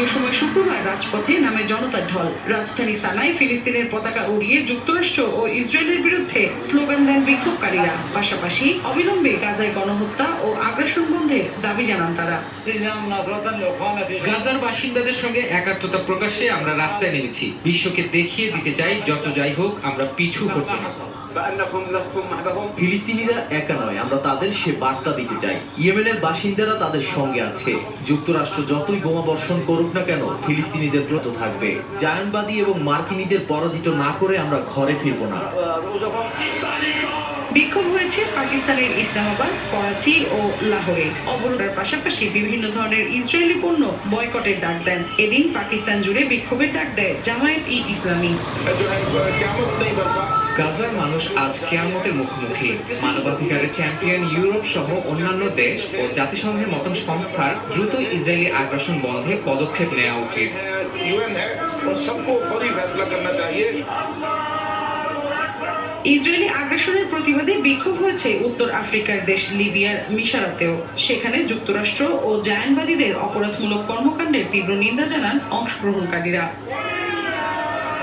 স্থানীয় সময় শুক্রবার রাজপথে নামে জনতার ঢল। রাজধানী সানায় ফিলিস্তিনের পতাকা উড়িয়ে যুক্তরাষ্ট্র ও ইসরায়েলের বিরুদ্ধে স্লোগান দেন বিক্ষোভকারীরা। পাশাপাশি অবিলম্বে গাজায় গণহত্যা ও আগ্রাসন বন্ধে দাবি জানান তারা। গাজার বাসিন্দাদের সঙ্গে একাত্মতা প্রকাশে আমরা রাস্তায় নেমেছি। বিশ্বকে দেখিয়ে দিতে চাই যত যাই হোক আমরা পিছু হটব না ফিলিস্তিনিরা একা নয় আমরা তাদের সে বার্তা দিতে চাই। ইয়েমেনের বাসিন্দারা তাদের সঙ্গে আছে। যুক্তরাষ্ট্র যতই বোমা বর্ষণ করুক না কেন ফিলিস্তিনিদের ব্রত থাকবে। জায়নবাদী এবং মার্কিনীদের পরাজিত না করে আমরা ঘরে ফিরব না। বিক্ষোভ হয়েছে পাকিস্তানের ইসলামাবাদ করাচি ও লাহোরে। অবরোধের পাশাপাশি বিভিন্ন ধরনের ইসরায়েলি পণ্য বয়কটের ডাক দেন। এদিন পাকিস্তান জুড়ে বিক্ষোভের ডাক দেয় জামায়াত ই ইসলামী। গাজার মানুষ আজ কেয়ামতের মুখোমুখি। মানবাধিকারের চ্যাম্পিয়ন ইউরোপ সহ অন্যান্য দেশ ও জাতিসংঘের মতন সংস্থার দ্রুত ইসরায়েলি আগ্রাসন বন্ধে পদক্ষেপ নেওয়া উচিত। ইসরায়েলি আগ্রাসনের প্রতিবাদে বিক্ষোভ হয়েছে উত্তর আফ্রিকার দেশ লিবিয়ার মিশারাতেও। সেখানে যুক্তরাষ্ট্র ও জায়ানবাদীদের অপরাধমূলক কর্মকাণ্ডের তীব্র নিন্দা জানান অংশগ্রহণকারীরা।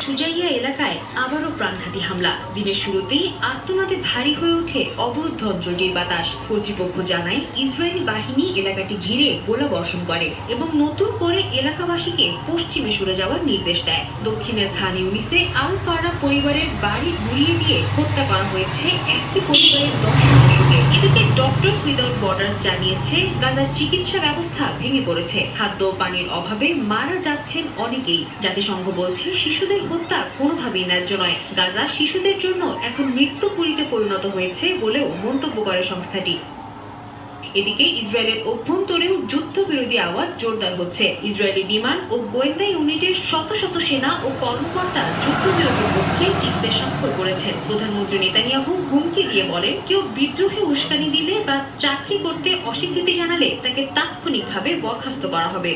সুজাইয়া এলাকায় আবারও প্রাণঘাতী হামলা। দিনের শুরুতেই আর্তনাদে ভারী হয়ে ওঠে অবরুদ্ধ অঞ্চলটির বাতাস। কর্তৃপক্ষ জানায়, ইসরায়েলি বাহিনী এলাকাটি ঘিরে গোলা বর্ষণ করে এবং নতুন করে এলাকাবাসীকে পশ্চিমে সরে যাওয়ার নির্দেশ দেয়। দক্ষিণের খান ইউনিসে আল ফারা পরিবারের বাড়ি গুড়িয়ে দিয়ে হত্যা করা হয়েছে একই পরিবারের দশ সদস্যকে। এদিকে ডক্টরস উইদাউট বর্ডার্স জানিয়েছে, গাজার চিকিৎসা ব্যবস্থা ভেঙে পড়েছে। খাদ্য পানির অভাবে মারা যাচ্ছেন অনেকেই। জাতিসংঘ বলছে, শিশুদের হত্যা কোনোভাবেই ন্যায্য নয়। গাজা শিশুদের জন্য এখন মৃত্যুপুরীতে পরিণত হয়েছে বলেও মন্তব্য করে সংস্থাটি। এদিকে ইসরায়েলের অভ্যন্তরেও যুদ্ধবিরোধী আওয়াজ জোরদার হচ্ছে। ইসরায়েলি বিমান ও গোয়েন্দা ইউনিটের শত শত সেনা ও কর্মকর্তা যুদ্ধবিরতির পক্ষে চিঠিতে স্বাক্ষর করেছেন। প্রধানমন্ত্রী নেতানিয়াহু হুমকি দিয়ে বলেন, কেউ বিদ্রোহে উস্কানি দিলে বা চাকরি করতে অস্বীকৃতি জানালে তাকে তাৎক্ষণিকভাবে বরখাস্ত করা হবে।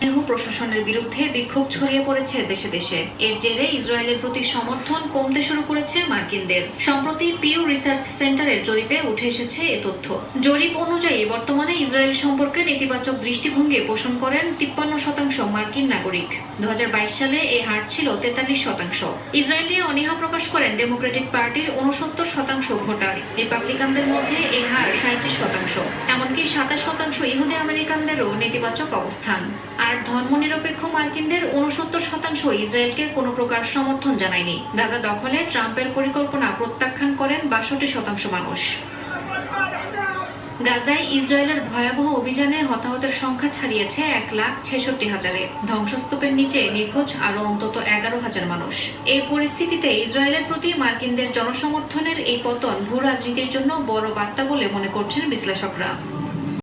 নেতানিয়াহু প্রশাসনের বিরুদ্ধে বিক্ষোভ ছড়িয়ে পড়েছে দেশে দেশে। এর জেরে ইসরায়েলের প্রতি সমর্থন কমতে শুরু করেছে মার্কিনদের। সম্প্রতি পিউ রিসার্চ সেন্টারের জরিপে উঠে এসেছে এ তথ্য। জরিপ অনুযায়ী, বর্তমানে ইসরায়েল সম্পর্কে নেতিবাচক দৃষ্টিভঙ্গি পোষণ করেন তিপ্পান্ন শতাংশ মার্কিন নাগরিক। দু হাজার বাইশ সালে এই হার ছিল তেতাল্লিশ শতাংশ। ইসরায়েল অনীহা প্রকাশ করেন ডেমোক্রেটিক পার্টির উনসত্তর শতাংশ ভোটার। রিপাবলিকানদের মধ্যে এই হার সাঁত্রিশ শতাংশ। এমনকি সাতাশ শতাংশ ইহুদি আমেরিকানদেরও নেতিবাচক অবস্থান। আর ধর্মনিরপেক্ষ মার্কিনদের উনসত্তর শতাংশ ইসরায়েলকে কোনো প্রকার সমর্থন জানায়নি। গাজা দখলে ট্রাম্পের পরিকল্পনা প্রত্যাখ্যান করেন বাষট্টি শতাংশ মানুষ। গাজায় ইসরায়েলের ভয়াবহ অভিযানে হতাহতের সংখ্যা ছাড়িয়েছে এক লাখ ছেষট্টি হাজারে। ধ্বংসস্তূপের নিচে নিখোঁজ আরও অন্তত এগারো হাজার মানুষ। এই পরিস্থিতিতে ইসরায়েলের প্রতি মার্কিনদের জনসমর্থনের এই পতন ভূ রাজনীতির জন্য বড় বার্তা বলে মনে করছেন বিশ্লেষকরা।